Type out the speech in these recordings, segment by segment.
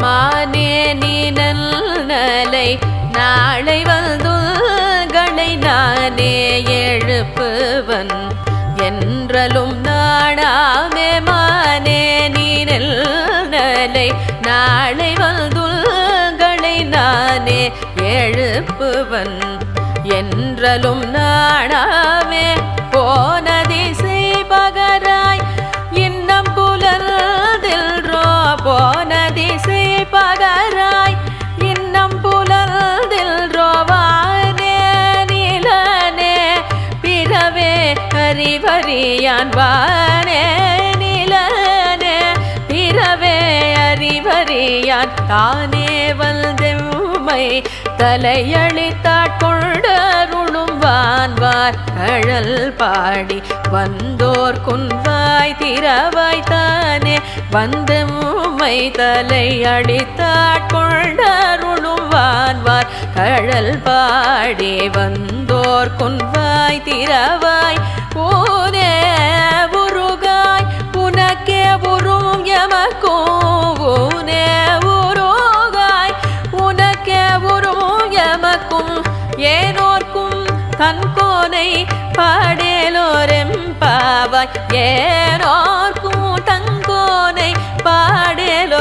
மானே நீ நல்நலை நாளை வந்துகளை நானே எழுப்புவன். என்றலும் நாடாமே மானே நீ நல்நலை நாளை வந்துகளை நானே எழுப்புவன். என்றலும் நாடாமே அறியான் வானே நிலனே பிறவே அறிவறியான். தானே வல்தெம்மை தலையளித்தாட்கொண்டருளும் வான்வார். கழல் பாடி வந்தோர் குன்வாய் திறவாய்த்தானே வந்தெம்மை தலையளித்தாட்கொண்டருளும் வான்வார். கழல் பாடி வந்தோர் குன்வாய் திறவாய் போதை பாடேலோரெம் பாவாய். ஏனோர் கூட்டங்கோனை தங்கோனை பாடேலோரெம்பாவாய்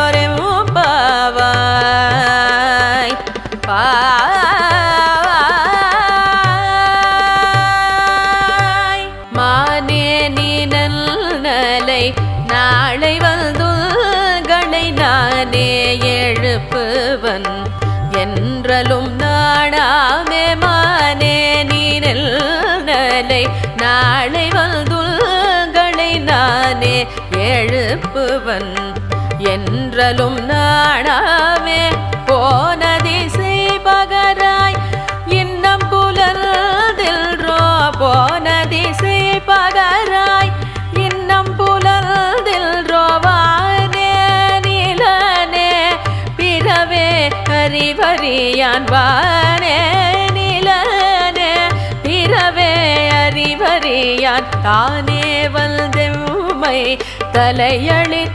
பாய் மானே நீ நல்நலை நாளை வந்துகளை நானே எழுப்புவன். என்றலும் நல்நலை நாளை வந்துகளை நானே எழுப்புவன். என்றலும் நாடாமே போன திசை பகராய் இன்னம் புலர்தில்ரோ போன திசை பகராய் இன்னம் புலர்தில்ரோவானே நிலனே பிறவே அறிவறியான் வானே அறியாத்தானே தானே வந்தெம்மை தலையளித்தாட்கொண்டருளும்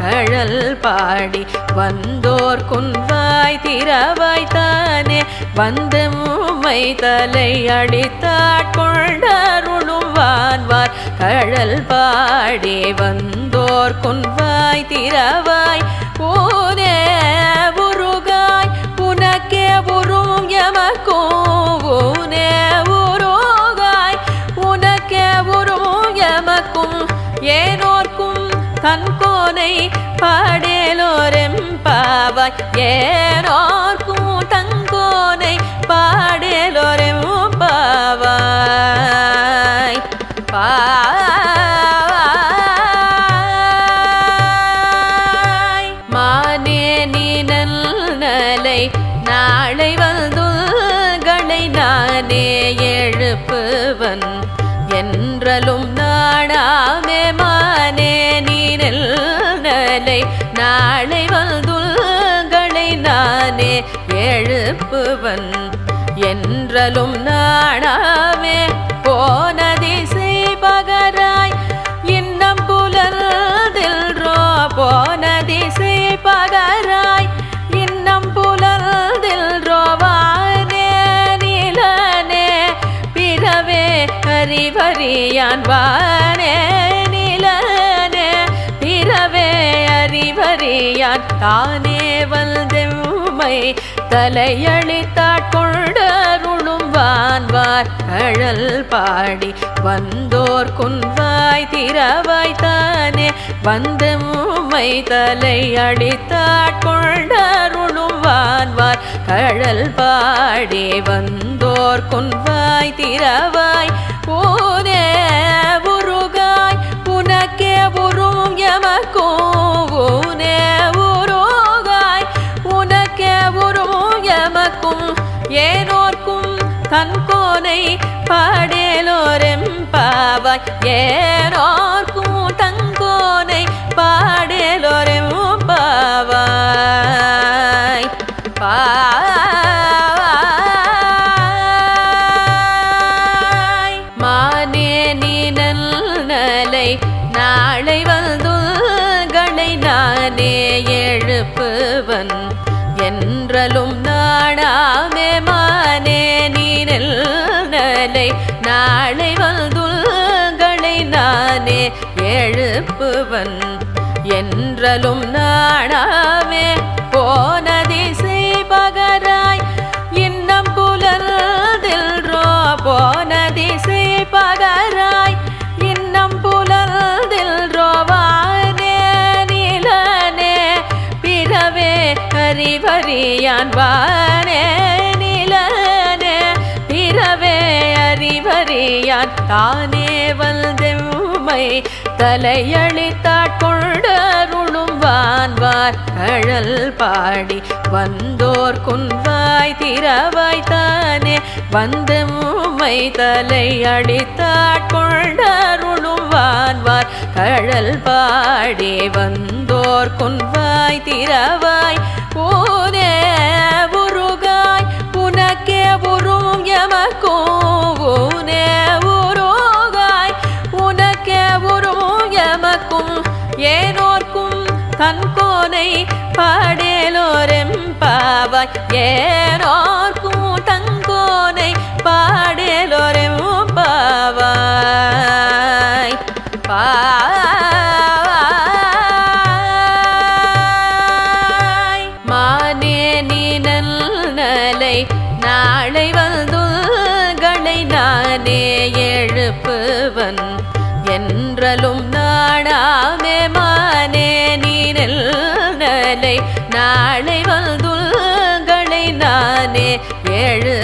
கழல் பாடி. வந்தோர் குன்வாய் திரவாய்த்தானே தானே. வந்தெம்மை தலையளித்தாட்கொண்டருளும் கழல் பாடி. வந்தோர் குன்வாய் திரவாய் போனே உருகாய். உனக்கே உரும் எமக்கும். ஏனோர்க்கும் தன்கோனை பாடேலோரெம்பாவாய் ஏனோ எழுப்புவன் என்றலும் நாடாமே போன திசை பகராய் இன்னம் புலர்தில்ரோ போன திசை பகராய் இன்னம் புலர்தில்ரோவானே நிலனே பிறவே அறிவறியான் வானே நிலனே பிறவே அறிவறியான் தானே வந்தெம்மை தலையளித்தாட்கொண்டருளும் வான்வார் கழல் பாடி வந்தோர் குன்வாய் திறவாய் வந்து மூமை தலையளித்தாட்கொண்டருளும் வான்வார் கழல் பாடி வந்தோர் குன்வாய் திறவாய் கண்கோனை பாடேலோரெம் பாவாய். ஏனோர்க்கும் தங்கோனை பாடேலோரெம் பாவாய். பா மானே நீ நலை நாளை வந்துள்களை நானே எழுப்புவன். என்றலும் நாடாமே நாளை வந்துள்களை நானே எழுப்புவன். என்றலும் நாடாவே போன திசை பகராய் இன்னம் புலர்தில்ரோ போன திசை பகராய் இன்னம் புலர்தில்ரோவானே நிலனே பிறவே அறிவறியான் வானே அறிவறியான் தானே வல்தெம்மை தலையளித்தாட்கொண்டருளும் வான்வார் கழல் பாடி வந்தோர் குன்வாய் திறவாய் தானே வந்தெம்மை தலையளித்தாட்கொண்டருளும் வான்வார் கழல் பாடி வந்தோர் குன்வாய் திறவாய் போதே உருகாய் உனக்கே உரும் எமக்கும் ஏனோர்க்கும் தன் கோனை பாடேலோரெம் பாவாய். ஏனோர்க்கும் தங்கோனை பாடேலோர்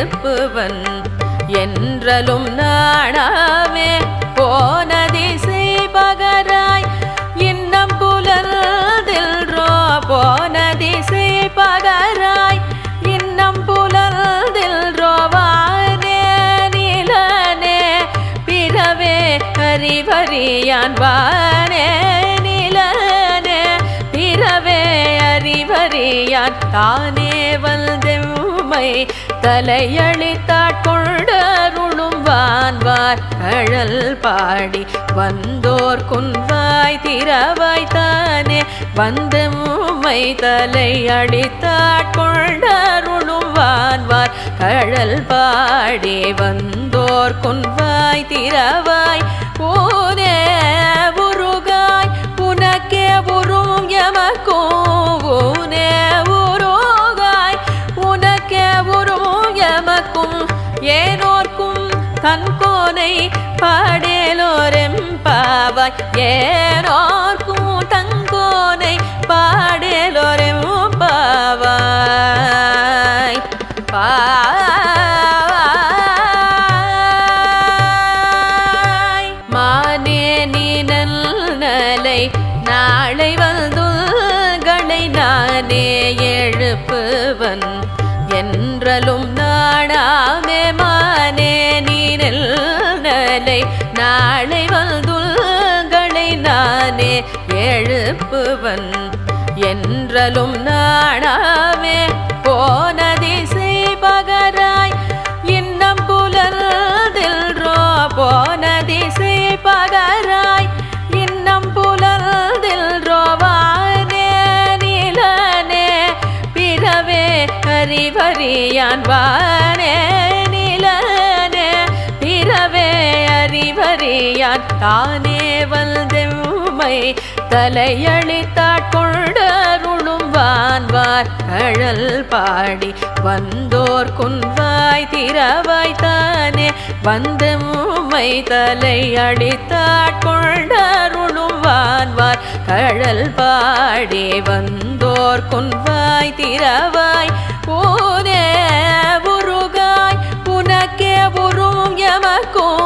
எழுப்புவன் என்றலும் நாடாமே போன திசை பகராய். இன்னம் புலர்தில்ரோ போன திசை பகராய். இன்னம் புலர்தில்ரோவானே நிலனே. பிறவே அறிவறியான் வானே நிலனே. பிறவே அறிவறியான் தானே வல்தெம்மை தலையளித்தாட்கொண்டருளும் வான்வார் கழல் பாடி வந்தோர் குன்வாய் திறவாய் தானே வந்தெம்மை தலையளித்தாட்கொண்டருளும் வான்வார் கழல் பாடி வந்தோர் குன்வாய் திறவாய். போதே உருகாய் உனக்கே உரும் எமக்கும் ஏனோர்க்கும் தன் கோனை பாடேலோரெம் பாவாய். ஏனோர்க்கும் நானே எழுப்புவன். என்றலும் நாடாவே போன திசை பகராய் இன்னம் புலர்தில்ரோ போன திசை பகராய் இன்னம் புலர்தில்ரோவானே நிலனே பிறவே அறிவறியான். வானே நிலனே பிறவே அறிவறியான். தானே வல்தெம்மை தலையளித்தாட்கொண்டருளும் வான்வார் கழல் பாடி வந்தோர் குன்வாய் திறவாய்த்தானே தானே. மூமை தலையளித்தாட்கொண்டருளும் வான்வார் கழல் பாடி வந்தோர் குன்வாய் திறவாய். போதே உருகாய் உனக்கே உரும் எமக்கும்.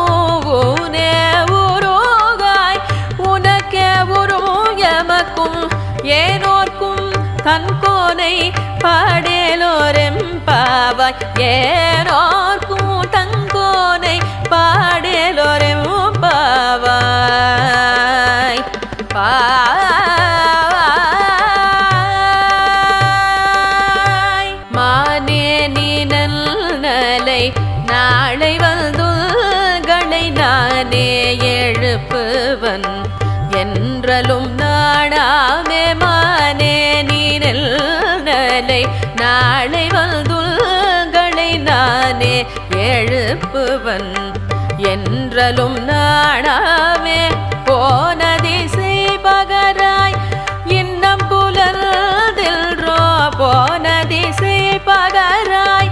ஏனோர்க்கும் தன் கோனை பாடேலோரெம் பாவாய். ஏனோர்க்கும் தங்கோனை பாடேலோரெம் எழுப்புவன். என்றலும் நாடாமே போன திசை பகராய் இன்னம் புலர்தில்ரோ போன திசை பகராய்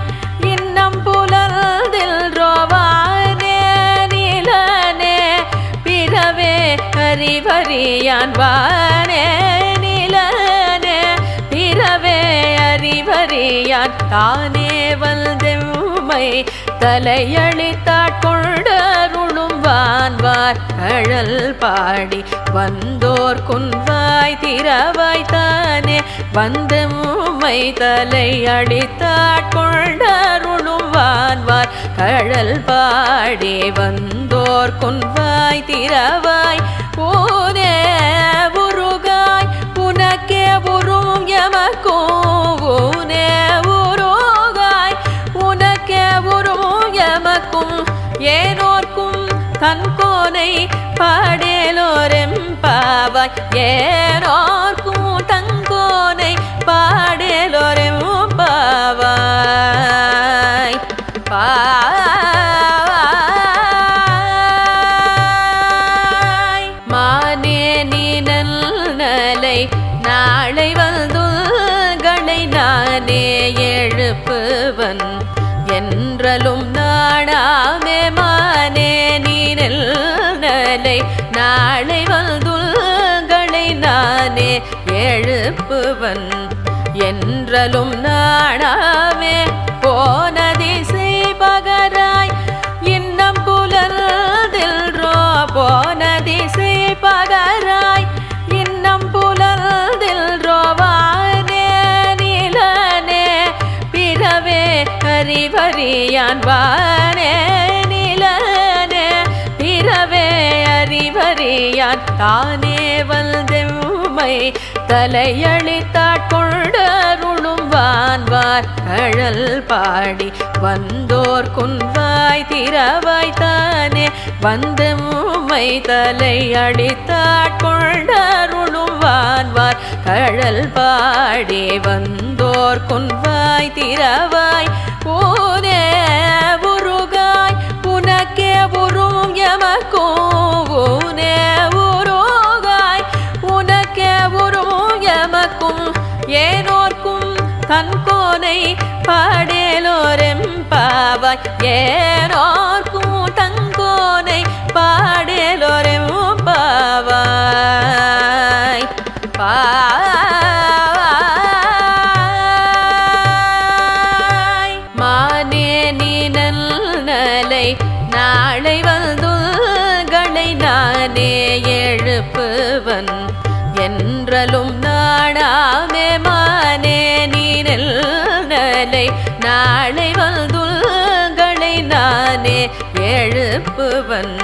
இன்னம் புலர்தில்ரோவானே நிலனே பிறவே அறிவறியான் வானே நிலனே பிறவே அறிவறியான் தானே வந்தெம்மை தலையளித்தாட்கொண்டருளும் வான்வார் கழல் பாடி வந்தோர் குன்வாய் திரவாய் தானே. மூமை தலையளித்தாட்கொண்டருளும் வான்வார் கழல் பாடி வந்தோர் குன்வாய் திரவாய் ஊனே உருகாய் உனக்கே உருவும் எமக்கும் ஏனோர்க்கும் தன்கோனை பாடேலோரெம்பாவாய் ஏனோர்க்கும் தங்கோனை பாடேலோரெம்பாவாய் எழுப்புவன் என்றலும் நாடாவே போன திசை பகராய் இன்னம் புலர்தில்ரோ போன திசை பகராய் இன்னம் புலர்தில்ரோவானே நிலனே பிறவே அறிவறியான் வானே நிலனே பிறவே அறிவறியான் தானே வந்தெம்மை தலையளித்தாட்கொண்டருளும் வான்வார் கழல் பாடி வந்தோர் குன்வாய் திரவாய் வந்து மூமை தலையளித்தாட்கொண்டருளும் வான்வார் கழல் பாடி வந்தோர் குன்வாய் திரவாய் ஓ ஏனோர்க்கும் தன்கோனை பாடேலோரெம்பாவாய் ஏனோர்க்கும் தங்கோனை பாடேலோரெம்பாவாய் பாய் மானே நீ நல்நலை நாளை வந்துகளை நானே எழுப்புவன். என்றலும் நான் நாளை வந்துள்களை நானே எழுப்புவன்.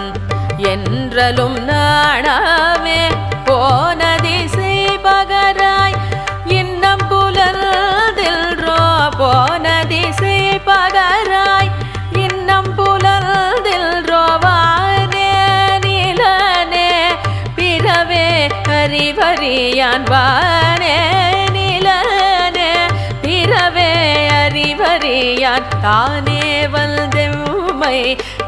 என்றலும் நாடாவே போன திசை பகராய் இன்னம் புலர்தில்ரோ போன திசை பகராய் இன்னம் புலர்தில்ரோவானே நிலனே பிறவே அறிவறியான் வானே அறிவறியான் தானே வந்தெம்மை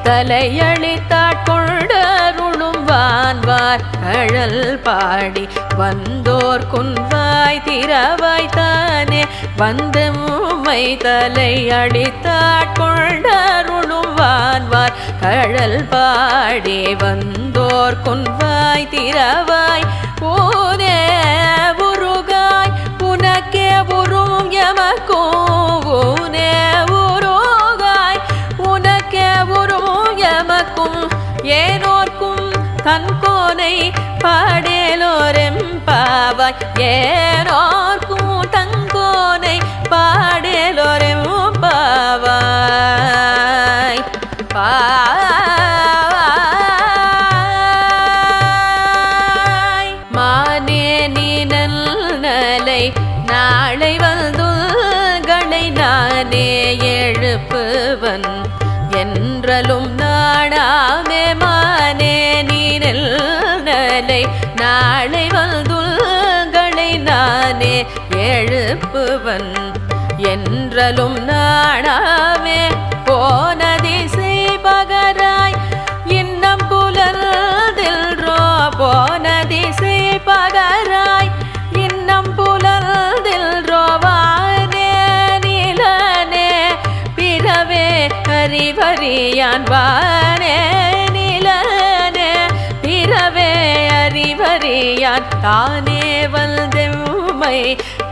தலையளித்தாட்கொண்டருளும் வான்வார் கழல் பாடி வந்தோர் குன்வாய் திரவாய் தானே வந்தெம்மை தலையளித்தாட்கொண்டருளும் வான்வார் கழல் பாடி வந்தோர் குன்வாய் திரவாய் ஊனே உருகாய் உனக்கே உரும் எமக்கும் தன்கோனை பாடேலோரெம்பாவாய் ஏனோர்க்கும் தங்கோனை பா செப்புவன் என்றலும் நாணாவே போனதிசை பகராய் இன்னம் புலர்தில்ரோ போனதிசை பகராய் இன்னம் புலர்தில்ரோவானே நிலனே பிறவே அறிவறியான் வானே நிலனே பிறவே அறிவறியான் தானே வல்தெம்மை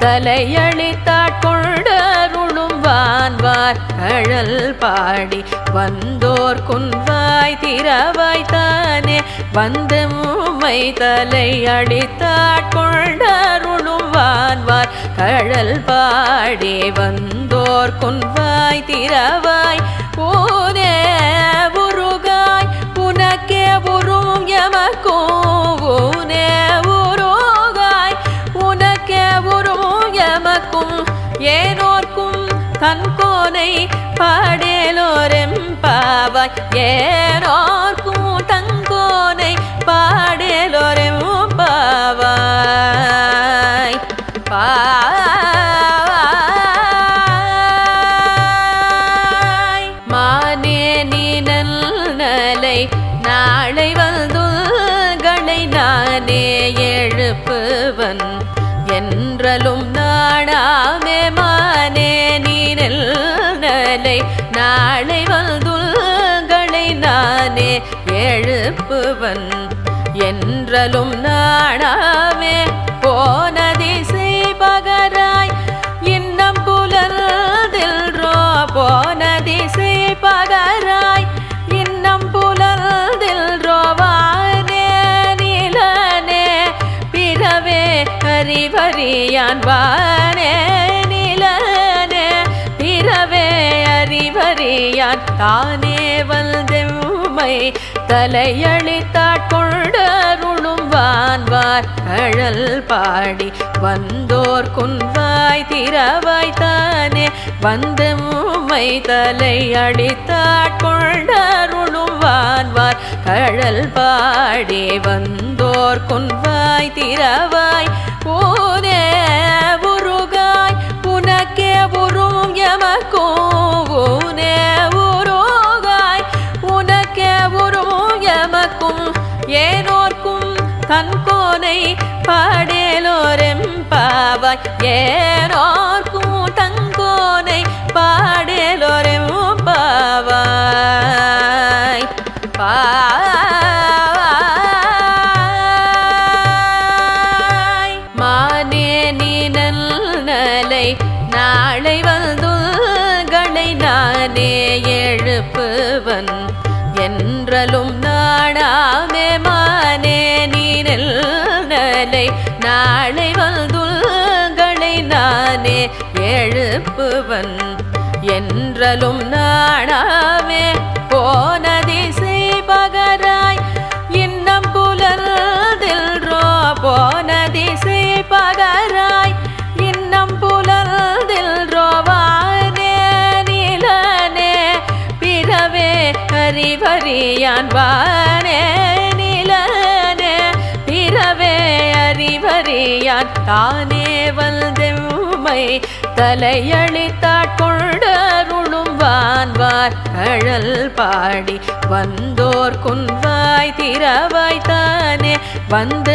தலையளித்தாட்கொண்டருளும் வான்வார் கழல் பாடி வந்தோர் குன்வாய் திறவாய்த்தானே தானே வந்தெம்மை தலையளித்தாட்கொண்டருளும் வான்வார் கழல் பாடி வந்தோர் குன்வாய் திறவாய். ஓ பாடேலோரெம்பாவாய் ஏனோர்க்கும் நல்நலை நாளை வந்துகளை நானே எழுப்புவன். என்றலும் நாடாமே போன திசை பகராய் இன்னம் புலர்தில்ரோ போன திசை பகராய் இன்னம் புலர்தில்ரோவானே நிலனே. பிறவே அறிவறியான் வானே அறிவறியான் தானே வந்தெம்மை தலையளித்தாட்கொண்டருளும் வான்வார் கழல் பாடி வந்தோர் குன்வாய் திறவாய் தானே வந்தெம்மை தலையளித்தாட்கொண்டருளும் வான்வார் கழல் பாடி வந்தோர் குன்வாய் திறவாய். ஓ ஏனோர்க்கும் தன் கோனை பாடேலோரெம்பாவாய் ஏனோர்க்கும் தங்கோனை பாடேலோரெம்பாவாய் பா எழுப்புவன் என்றலும் நாடாமே போன திசை பகராய் இன்னம் புலர்தில்ரோ போன திசை பகராய் இன்னம் புலர்தில்ரோவானே நிலனே பிறவே அறிவறியான் வானே நிலனே பிறவே அறிவறியான் தானே வந்தெம்மை தலையளித்தாட்கொண்டருளும் வான்வார் கழல் பாடி வந்தோர் குன்வாய் திறவாய் தானே.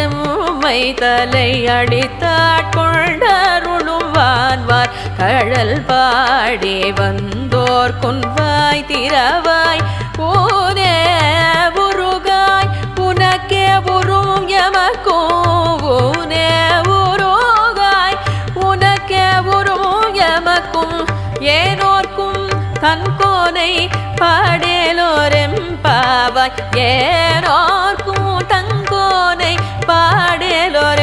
மூமை தலையளித்தாட்கொண்டருளும் வான்வார் கழல் பாடி வந்தோர் குன்வாய் திறவாய். போனே உருகாய் உனக்கே உருவும் எமக்கும். ஏனோர்க்கும் தன் கோனை பாடேலோரெம்பாவாய் ஏனோர்க்கும் தங்கோனை பாடேலோர்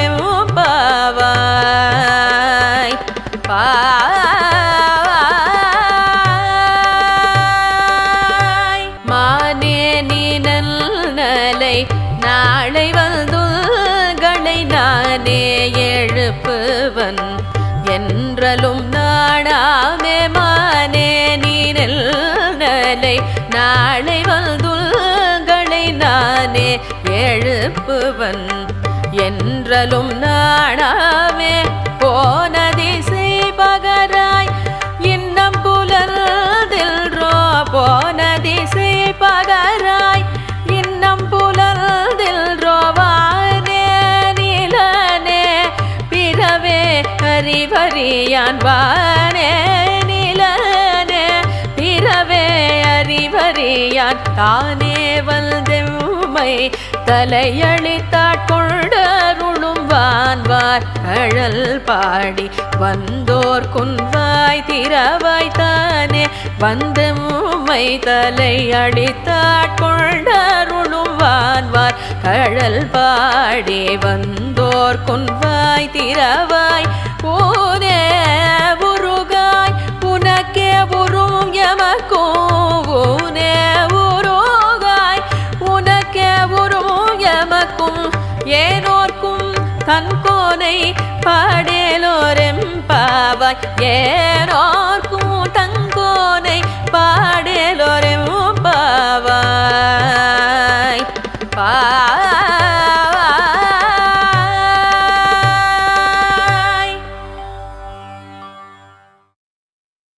எழுப்புவன் என்றலும் நாடாவே போன திசை பகராய். இன்னம் புலர்தில்ரோ போன திசை பகராய். இன்னம் புலர்தில்ரோவானே நிலனே. பிறவே அறிவறியான் வானே நிலனே. பிறவே அறிவறியான் அறியான் தானே வந்தெம்மை தலையளித்தாட்கொண்டருளும் வான்வார் கழல் பாடி வந்தோர் குன்வாய் திரவாய் வந்து மூமை தலையளித்தாட்கொண்டருளும் வான்வார் கழல் பாடி வந்தோர் குன்வாய் திரவாய் கண்கோனை பாடேலோரெம் பாவாய். ஏனோர்க்கும் தங்கோனை பாடேலோரெம் பாவாய். பா